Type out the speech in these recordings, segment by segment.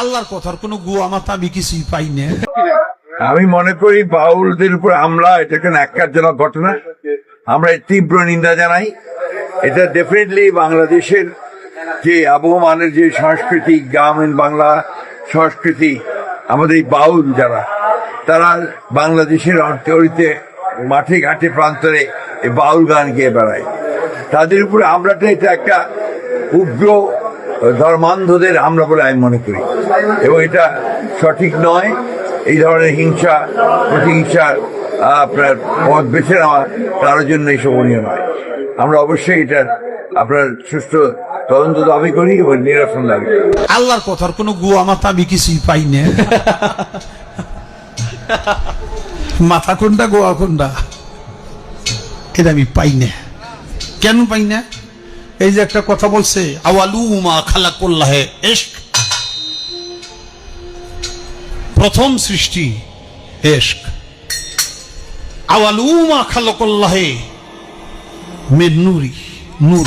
আল্লাহর কথার কোনো গুয়া মাথা আমি কিছুই পাই না। আমি মনে করি বাউলদের উপর হামলা, এটা একটা ন্যাক্কারজনক ঘটনা। আমরা তীব্র নিন্দা জানাই। এটা ডেফিনেটলি বাংলাদেশের যে আবহমানের যে সংস্কৃতি গ্রামীণ বাংলা সংস্কৃতি, আমাদের বাউল যারা, তারা বাংলাদেশের অর্থনীতিতে মাঠে ঘাটে প্রান্তরে এই বাউল গান গেয়ে বেড়ায়। তাদের উপরে হামলাটা এটা একটা উগ্র ধর্মান্ধদের আমরা বলে আমি মনে করি। এবং এটা সঠিক নয়। এই ধরনের হিংসা প্রতিহিংসার আপনার পথ বেছে নেওয়া কারোর জন্য এই শোভনীয় নয়। আমরা অবশ্যই এটার আপনার সুষ্ঠু তদন্ত দাবি করি এবং নিরসন দাবি আল্লাহর কথার কোনো গুয়া মাথা আমি কিছুই পাই না। মাথা কোনটা, গোয়া কোনটা? এটা আমি পাই না। কেন পাই না? এই যে একটা কথা বলছে এশক। প্রথম সৃষ্টি এশক। মের নুরি নূর।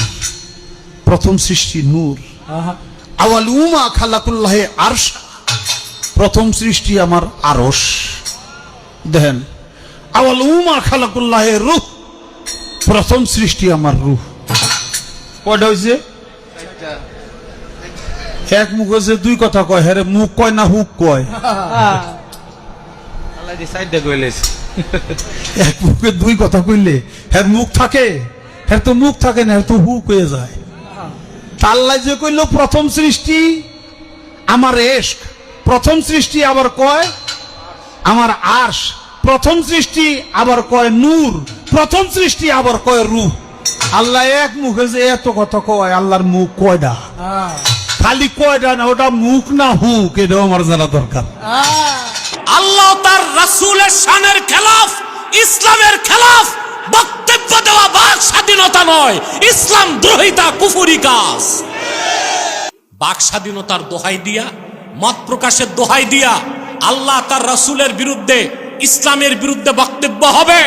প্রথম সৃষ্টি নূর। আওয়ালুমা খালাকুল্লাহে আরশ। প্রথম সৃষ্টি আমার আরস দেখেন আওয়ালুমা খালাকুল্লাহে রুহ। প্রথম সৃষ্টি আমার রুহ। কয়টা হয়েছে এক মুখ হয়েছে দুই কথা কয়। হ্যাঁ মুখ কয় না হুক কয়? এক মুখে দুই কথা কইলে হ্যাঁ মুখ থাকে হ্যাঁ তো মুখ থাকে না হ্যাঁ তো হুক হয়ে যায়। তাল্লাই যে কইল প্রথম সৃষ্টি আমার এশক প্রথম সৃষ্টি আবার কয় আমার আশ প্রথম সৃষ্টি আবার কয় নূর প্রথম সৃষ্টি আবার কয় রূহ। আল্লাহ এক মুখে যে এত কথা কয় আল্লাহর মুখ কয়টা খালি কয়টা না ওটা মুখ না হুক এটাও আমার জানা দরকার। আল্লাহ তার রাসূলের শানের খেলাফ ইসলামের খেলাফ বক্তব্য দেওয়া বাক স্বাধীনতা নয় ইসলাম দ্রোহিতা কুফুরি কাজ। বাক স্বাধীনতার দোহাই দিয়া মত প্রকাশের দোহাই দিয়া আল্লাহ তার রাসূলের বিরুদ্ধে ইসলামের বিরুদ্ধে বক্তব্য হবে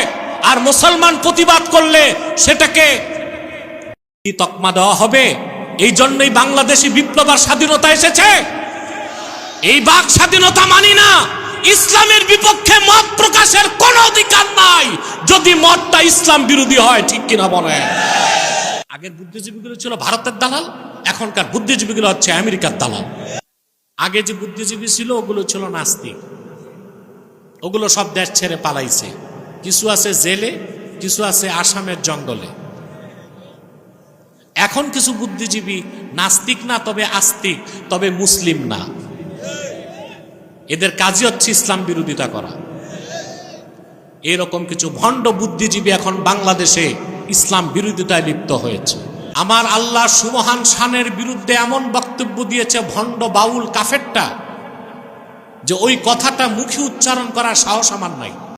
আর মুসলমান প্রতিবাদ করলে সেটাকে কি তকমা দেওয়া হবে? এই জন্যই বাংলাদেশি বিপ্লব আর স্বাধীনতা এসেছে। এই বাক স্বাধীনতা মানি না। ইসলামের বিপক্ষে মত প্রকাশের কোন অধিকার নাই। যদি মতটা ইসলাম বিরোধী হয়, ঠিক কিনা বলে আগের বুদ্ধিজীবীগুলো ছিল ভারতের দালাল, এখনকার বুদ্ধিজীবীগুলো হচ্ছে আমেরিকার দালাল। আগে যে বুদ্ধিজীবী ছিল, ওগুলো ছিল নাস্তিক। ওগুলো সব দেশ ছেড়ে পালাইছে। কিছু আছে জেলে, কিছু আছে আসামের জঙ্গলে। এখন কিছু বুদ্ধিজীবী নাস্তিক না, তবে আস্তিক, তবে মুসলিম না। এদের কাজই হচ্ছে ইসলাম বিরোধিতা করা। এরকম কিছু ভণ্ড বুদ্ধিজীবী এখন বাংলাদেশে ইসলাম বিরোধিতায় লিপ্ত হয়েছে। আমার আল্লাহ সুমহান শানের বিরুদ্ধে এমন বক্তব্য দিয়েছে ভণ্ড বাউল কাফেরটা, যে ওই কথাটা মুখে উচ্চারণ করার সাহস আমার নাই।